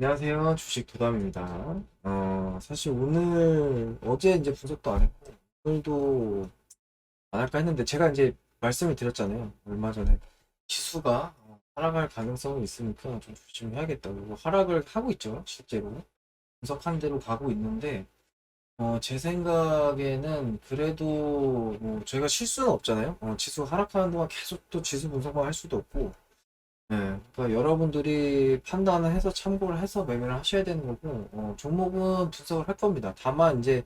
안녕하세요. 주식 도담입니다. 어, 사실 오늘, 어제 이제 분석도 안 했고, 오늘도 안 할까 했는데, 제가 이제 말씀을 드렸잖아요. 얼마 전에. 지수가 어, 하락할 가능성이 있으니까 좀 조심해야겠다고. 하락을 하고 있죠, 실제로. 분석한 대로 가고 있는데, 어, 제 생각에는 그래도 뭐 저희가 실수는 없잖아요. 어, 지수 하락하는 동안 계속 또 지수 분석만 할 수도 없고, 네, 그러니까 여러분들이 판단을 해서 참고를 해서 매매를 하셔야 되는 거고, 어, 종목은 분석을 할 겁니다. 다만 이제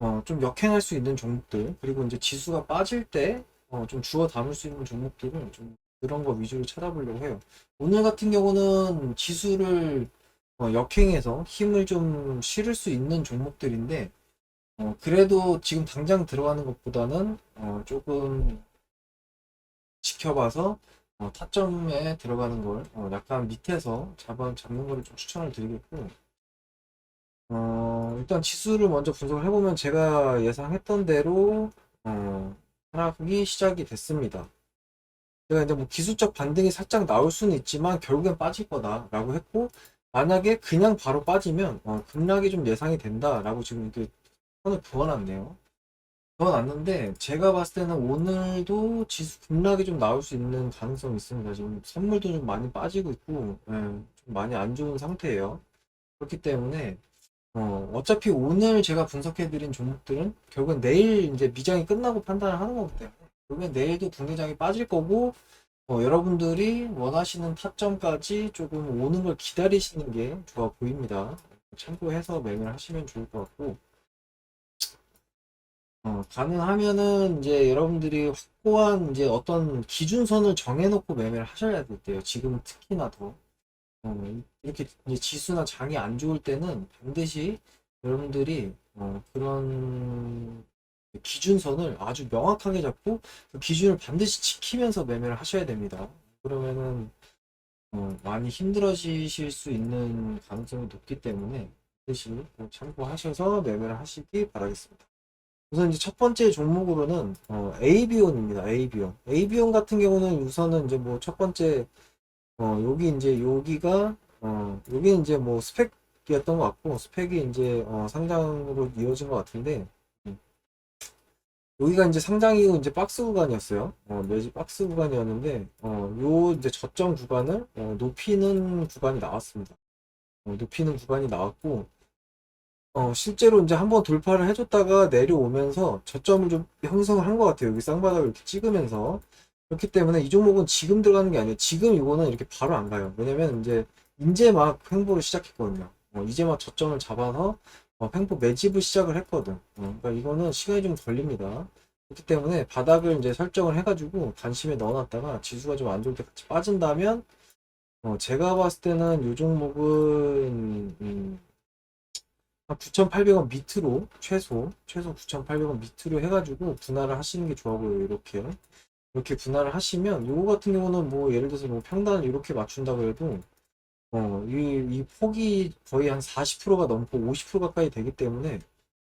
어, 좀 역행할 수 있는 종목들, 그리고 이제 지수가 빠질 때 어, 좀 주워 담을 수 있는 종목들은 좀 그런 거 위주로 찾아보려고 해요. 오늘 같은 경우는 지수를 어, 역행해서 힘을 좀 실을 수 있는 종목들인데, 어, 그래도 지금 당장 들어가는 것보다는 어, 조금 지켜봐서 어, 타점에 들어가는 걸 어, 약간 밑에서 잡아, 잡는 거를 좀 추천을 드리겠고 어, 일단 지수를 먼저 분석을 해보면 제가 예상했던 대로 어, 하락이 시작이 됐습니다. 제가 이제 뭐 기술적 반등이 살짝 나올 수는 있지만 결국엔 빠질 거다라고 했고 만약에 그냥 바로 빠지면 어, 급락이 좀 예상이 된다라고 지금 이렇게 선을 그어놨네요. 그어놨는데 제가 봤을 때는 오늘도 지수 급락이 좀 나올 수 있는 가능성이 있습니다. 지금 선물도 좀 많이 빠지고 있고 예, 좀 많이 안 좋은 상태예요. 그렇기 때문에 어, 어차피 오늘 제가 분석해드린 종목들은 결국엔 내일 이제 미장이 끝나고 판단을 하는 거기 때문에 결국엔 내일도 국내장이 빠질 거고 어, 여러분들이 원하시는 타점까지 조금 오는 걸 기다리시는 게 좋아 보입니다. 참고해서 매매를 하시면 좋을 것 같고 어, 가능하면은 이제 여러분들이 확고한 이제 어떤 기준선을 정해놓고 매매를 하셔야 돼요. 지금 특히나 더. 어, 이렇게 지수나 장이 안 좋을 때는 반드시 여러분들이 어, 그런 기준선을 아주 명확하게 잡고 그 기준을 반드시 지키면서 매매를 하셔야 됩니다. 그러면은 어, 많이 힘들어지실 수 있는 가능성이 높기 때문에 반드시 꼭 참고하셔서 매매를 하시기 바라겠습니다. 우선 이제 첫 번째 종목으로는 어, AB온입니다. AB온. AB온 같은 경우는 우선은 이제 뭐 첫 번째 어, 여기 이제 여기가 어, 여기 이제 뭐 스펙이었던 것 같고 스펙이 이제 어, 상장으로 이어진 것 같은데 음. 여기가 이제 상장 이후 이제 박스 구간이었어요. 어, 매지 박스 구간이었는데 어, 요 이제 저점 구간을 어, 높이는 구간이 나왔습니다. 어, 높이는 구간이 나왔고 어, 실제로 이제 한번 돌파를 해줬다가 내려오면서 저점을 좀 형성을 한 것 같아요. 여기 쌍바닥을 이렇게 찍으면서. 그렇기 때문에 이 종목은 지금 들어가는 게 아니에요. 지금 이거는 이렇게 바로 안 가요. 왜냐면 이제, 이제 막 횡보를 시작했거든요. 어, 이제 막 저점을 잡아서 어, 횡보 매집을 시작을 했거든. 어, 그러니까 이거는 시간이 좀 걸립니다. 그렇기 때문에 바닥을 이제 설정을 해가지고 관심에 넣어놨다가 지수가 좀 안 좋을 때 같이 빠진다면, 어, 제가 봤을 때는 이 종목은, 음, 한 9,800원 밑으로 최소 최소 9,800원 밑으로 해가지고 분할을 하시는 게 좋아 보여요. 이렇게 이렇게 분할을 하시면 요거 같은 경우는 뭐 예를 들어서 뭐 평단을 이렇게 맞춘다고 해도 어이 이 폭이 거의 한 40%가 넘고 50% 가까이 되기 때문에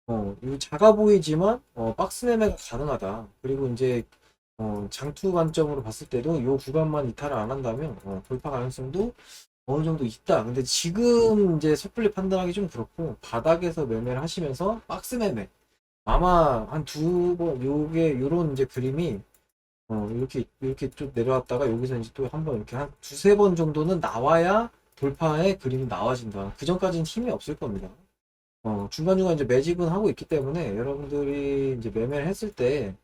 어 이거 작아 보이지만 어 박스 매매가 가능하다. 그리고 이제 어 장투 관점으로 봤을 때도 요 구간만 이탈을 안 한다면 어 돌파 가능성도 어느 정도 있다. 근데 지금 이제 섣불리 판단하기 좀 그렇고 바닥에서 매매를 하시면서 박스 매매 아마 한 두 번 요게 요런 이제 그림이 어 이렇게 이렇게 좀 내려왔다가 여기서 이제 또 한 번 이렇게 한 두세 번 정도는 나와야 돌파의 그림이 나와진다. 그 전까지는 힘이 없을 겁니다. 어 중간중간 이제 매집은 하고 있기 때문에 여러분들이 이제 매매를 했을 때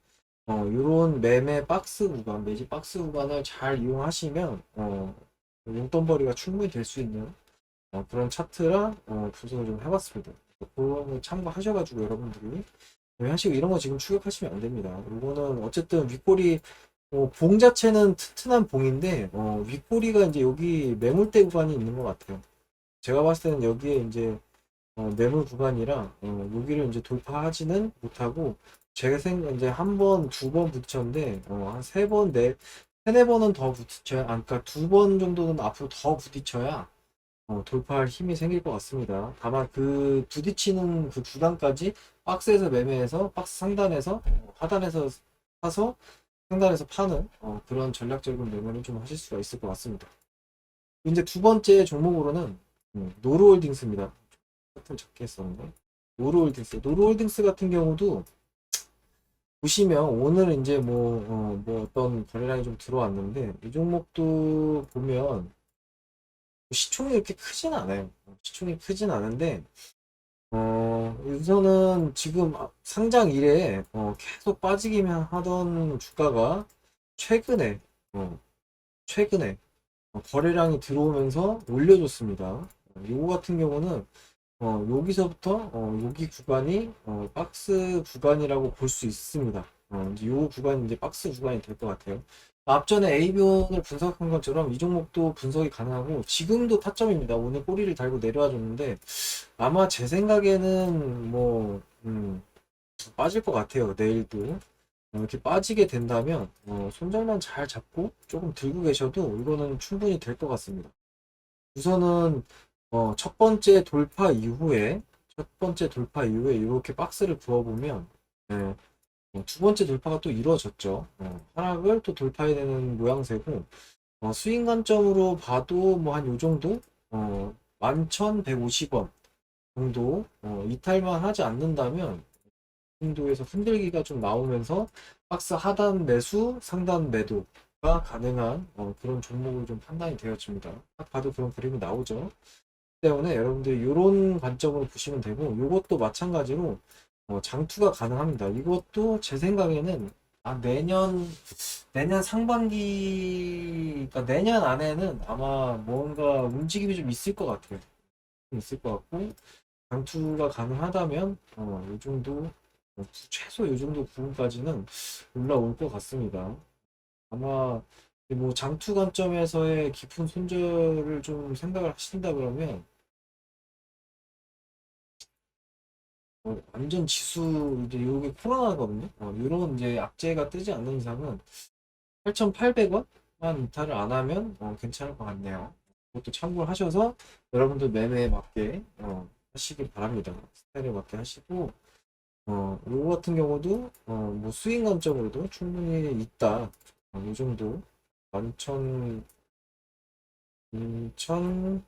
어, 요런 매매 박스 구간, 매집 박스 구간을 잘 이용하시면, 어, 용돈벌이가 충분히 될 수 있는 어, 그런 차트라 어, 분석을 좀 해봤습니다. 그런 거 참고하셔가지고 여러분들이 하시고 이런 거 지금 추격하시면 안 됩니다. 이거는 어쨌든 윗꼬리 어, 봉 자체는 튼튼한 봉인데 어, 윗꼬리가 이제 여기 매물대 구간이 있는 것 같아요. 제가 봤을 때는 여기에 이제 어, 매물 구간이라 어, 여기를 이제 돌파하지는 못하고 제가 생각 이제 한 번, 두번 부딪혔는데 어, 한세 번, 네 세네 번은 더 부딪혀야, 아, 그러니까 두 번 정도는 앞으로 더 부딪혀야 어, 돌파할 힘이 생길 것 같습니다. 다만 그 부딪히는 그 구간까지 박스에서 매매해서 박스 상단에서 어, 하단에서 사서 상단에서 파는 어, 그런 전략적인 매매를 좀 하실 수가 있을 것 같습니다. 이제 두 번째 종목으로는 음, 노루홀딩스입니다. 같은 적게 했었는데 노루홀딩스 노루홀딩스 같은 경우도 보시면 오늘 이제 뭐, 어, 뭐 어떤 거래량이 좀 들어왔는데 이 종목도 보면 시총이 이렇게 크진 않아요. 시총이 크진 않은데 어, 우선은 지금 상장 이래 어, 계속 빠지기만 하던 주가가 최근에 어, 최근에 어, 거래량이 들어오면서 올려줬습니다. 어, 요거 같은 경우는 어, 여기서부터 어, 여기 구간이 어, 박스 구간이라고 볼 수 있습니다. 어, 이제 요 구간이 이제 박스 구간이 될 것 같아요. 앞전에 에이비온을 분석한 것처럼 이 종목도 분석이 가능하고 지금도 타점입니다. 오늘 꼬리를 달고 내려와 줬는데 아마 제 생각에는 뭐 음, 빠질 것 같아요. 내일도 어, 이렇게 빠지게 된다면 어, 손절만 잘 잡고 조금 들고 계셔도 이거는 충분히 될 것 같습니다. 우선은 어, 첫 번째 돌파 이후에 첫 번째 돌파 이후에 이렇게 박스를 부어보면 예, 어, 두 번째 돌파가 또 이루어졌죠. 어, 하락을 또 돌파해야 되는 모양새고 어, 스윙 관점으로 봐도 뭐 한 요 정도 어, 11,150원 정도 어, 이탈만 하지 않는다면 정도에서 흔들기가 좀 나오면서 박스 하단 매수, 상단 매도가 가능한 어, 그런 종목으로 좀 판단이 되어집니다. 딱 봐도 그런 그림이 나오죠. 때문에 여러분들 이런 관점으로 보시면 되고 이것도 마찬가지로 어, 장투가 가능합니다. 이것도 제 생각에는 아, 내년 내년 상반기 그러니까 내년 안에는 아마 뭔가 움직임이 좀 있을 것 같아요. 있을 것 같고 장투가 가능하다면 어, 이 정도 어, 최소 이 정도 부분까지는 올라올 것 같습니다. 아마 뭐 장투 관점에서의 깊은 손절을 좀 생각을 하신다 그러면 어, 완전 지수 이제 요게 코로나거든요. 어, 이런 이제 악재가 뜨지 않는 이상은 8,800원만 이탈을 안 하면 어, 괜찮을 것 같네요. 그것도 참고를 하셔서 여러분들 매매에 맞게 어, 하시길 바랍니다. 스타일에 맞게 하시고 어, 요거 같은 경우도 어, 뭐 관점으로도 충분히 있다. 어, 이 정도 11,000 2,000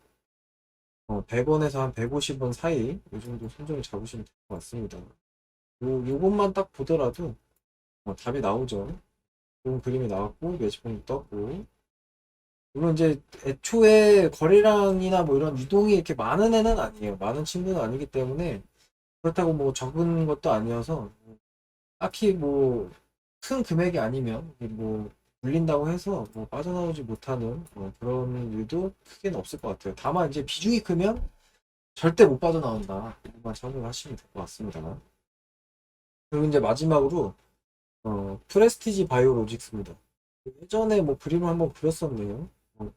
어, 100원에서 한 150원 사이 이 정도 손절을 잡으시면 될 것 같습니다. 요, 요것만 딱 보더라도 어, 답이 나오죠. 좋은 그림이 나왔고 매집봉도 떴고 물론 이제 애초에 거래량이나 뭐 이런 유동이 이렇게 많은 애는 아니에요. 많은 친구는 아니기 때문에 그렇다고 뭐 적은 것도 아니어서 딱히 뭐 큰 금액이 아니면 뭐 물린다고 해서 뭐 빠져나오지 못하는 어, 그런 일도 크게는 없을 것 같아요. 다만 이제 비중이 크면 절대 못 빠져나온다. 이것만 참고를 하시면 될 것 같습니다. 그리고 이제 마지막으로 어, 프레스티지 바이오로직스입니다. 예전에 뭐 그림을 한번 그렸었네요. 어,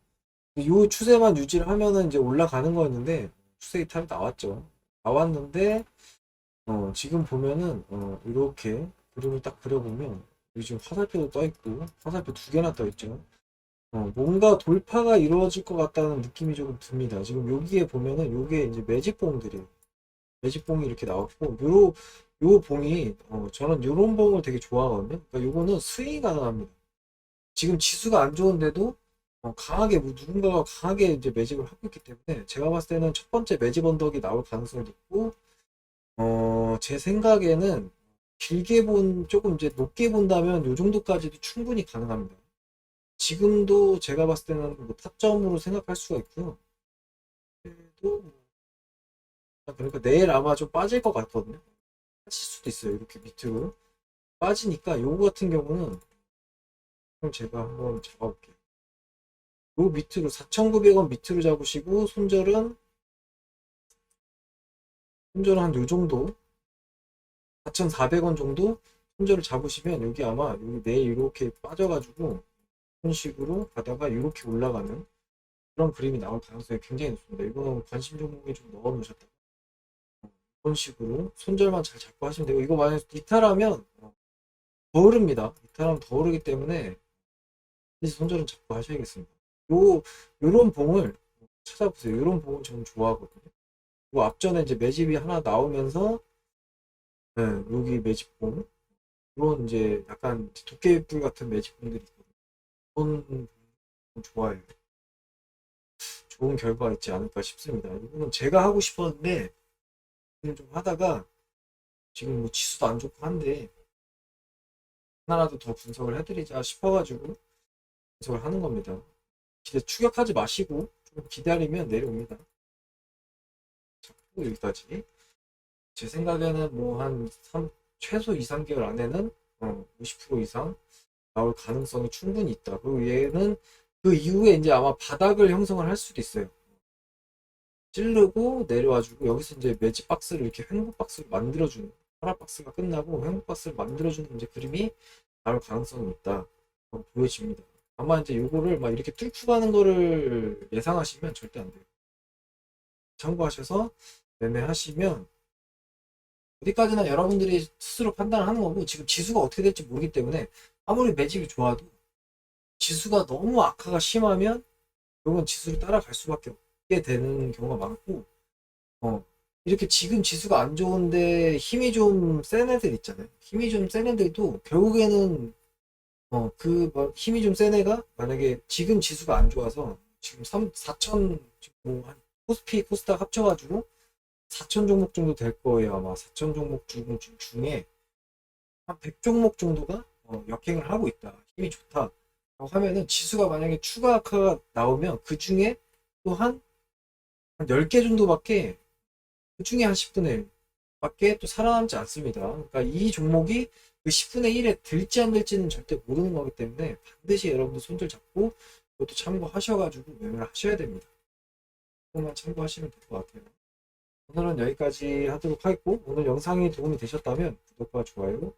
이 추세만 유지를 하면은 이제 올라가는 거였는데 추세 이탈이 나왔죠. 나왔는데 어, 지금 보면은 어, 이렇게 그림을 딱 그려보면 여기 지금 화살표도 떠 있고 화살표 두 개나 떠 있죠. 어, 뭔가 돌파가 이루어질 것 같다는 느낌이 조금 듭니다. 지금 여기에 보면은 요게 이제 매직봉들이에요. 매직봉이 이렇게 나왔고 요, 요 봉이 어, 저는 요런 봉을 되게 좋아하거든요. 그러니까 요거는 스윙이 가능합니다. 지금 지수가 안 좋은데도 어, 강하게 뭐 누군가가 강하게 이제 매집을 하고 있기 때문에 제가 봤을 때는 첫 번째 매집 언덕이 나올 가능성이 있고 어, 제 생각에는 길게 본 조금 이제 높게 본다면 요 정도까지도 충분히 가능합니다. 지금도 제가 봤을 때는 뭐 타점으로 생각할 수가 있고요. 그래도 그러니까 내일 아마 좀 빠질 것 같거든요. 빠질 수도 있어요. 이렇게 밑으로 빠지니까 요거 같은 경우는 그럼 제가 한번 잡아볼게요. 요 밑으로 4,900원 밑으로 잡으시고 손절은 손절은 한 요 정도 4,400원 정도 손절을 잡으시면 여기 아마 여기 내일 이렇게 빠져가지고 이런 식으로 가다가 이렇게 올라가는 그런 그림이 나올 가능성이 굉장히 높습니다. 이거는 관심 종목에 좀 넣어 놓으셨다. 이런 식으로 손절만 잘 잡고 하시면 되고 이거 만약 이탈하면 더 오릅니다. 이탈하면 더 오르기 때문에 이제 손절은 잡고 하셔야겠습니다. 요 요런 봉을 찾아보세요. 요런 봉을 저는 좋아하거든요. 그 앞전에 이제 매집이 하나 나오면서 네, 여기 매직봉 그런 이제 약간 도깨비불 같은 매직봉들이 있거든요. 좋아해요. 좋은 결과가 있지 않을까 싶습니다. 이거는 제가 하고 싶었는데 지금 좀 하다가 지금 뭐 지수도 안 좋고 한데 하나라도 더 분석을 해드리자 싶어가지고 분석을 하는 겁니다. 기대 추격하지 마시고 좀 기다리면 내려옵니다. 자꾸 여기까지. 제 생각에는 뭐 한 최소 2, 3개월 안에는 어, 50% 이상 나올 가능성이 충분히 있다. 그리고 얘는 그 이후에 이제 아마 바닥을 형성을 할 수도 있어요. 찌르고 내려와주고 여기서 이제 매지 박스를 이렇게 횡보 박스를 만들어주는 하락 박스가 끝나고 횡보 박스를 만들어주는 이제 그림이 나올 가능성이 있다. 어, 보여집니다. 아마 이제 요거를 막 이렇게 뚫고 가는 거를 예상하시면 절대 안 돼요. 참고하셔서 매매하시면 어디까지나 여러분들이 스스로 판단을 하는 거고 지금 지수가 어떻게 될지 모르기 때문에 아무리 매집이 좋아도 지수가 너무 악화가 심하면 결국은 지수를 따라갈 수밖에 없게 되는 경우가 많고 어 이렇게 지금 지수가 안 좋은데 힘이 좀 센 애들 있잖아요. 힘이 좀 센 애들도 결국에는 어그 힘이 좀 센 애가 만약에 지금 지수가 안 좋아서 지금 3 4천 뭐한 코스피 코스닥 합쳐가지고 4천 종목 정도 될 거예요 아마 4천 종목 중에 한 100종목 정도가 어, 역행을 하고 있다 힘이 좋다 라고 하면은 지수가 만약에 추가 악화가 나오면 그 중에 또한 한 10개 정도밖에 그 중에 한 10분의 1 밖에 또 살아남지 않습니다. 그러니까 이 종목이 그 10분의 1에 들지 안 들지는 절대 모르는 거기 때문에 반드시 여러분들 손절 잡고 그것도 참고하셔가지고 매매를 하셔야 됩니다. 그것만 참고하시면 될 것 같아요. 오늘은 여기까지 하도록 하겠고 오늘 영상이 도움이 되셨다면 구독과 좋아요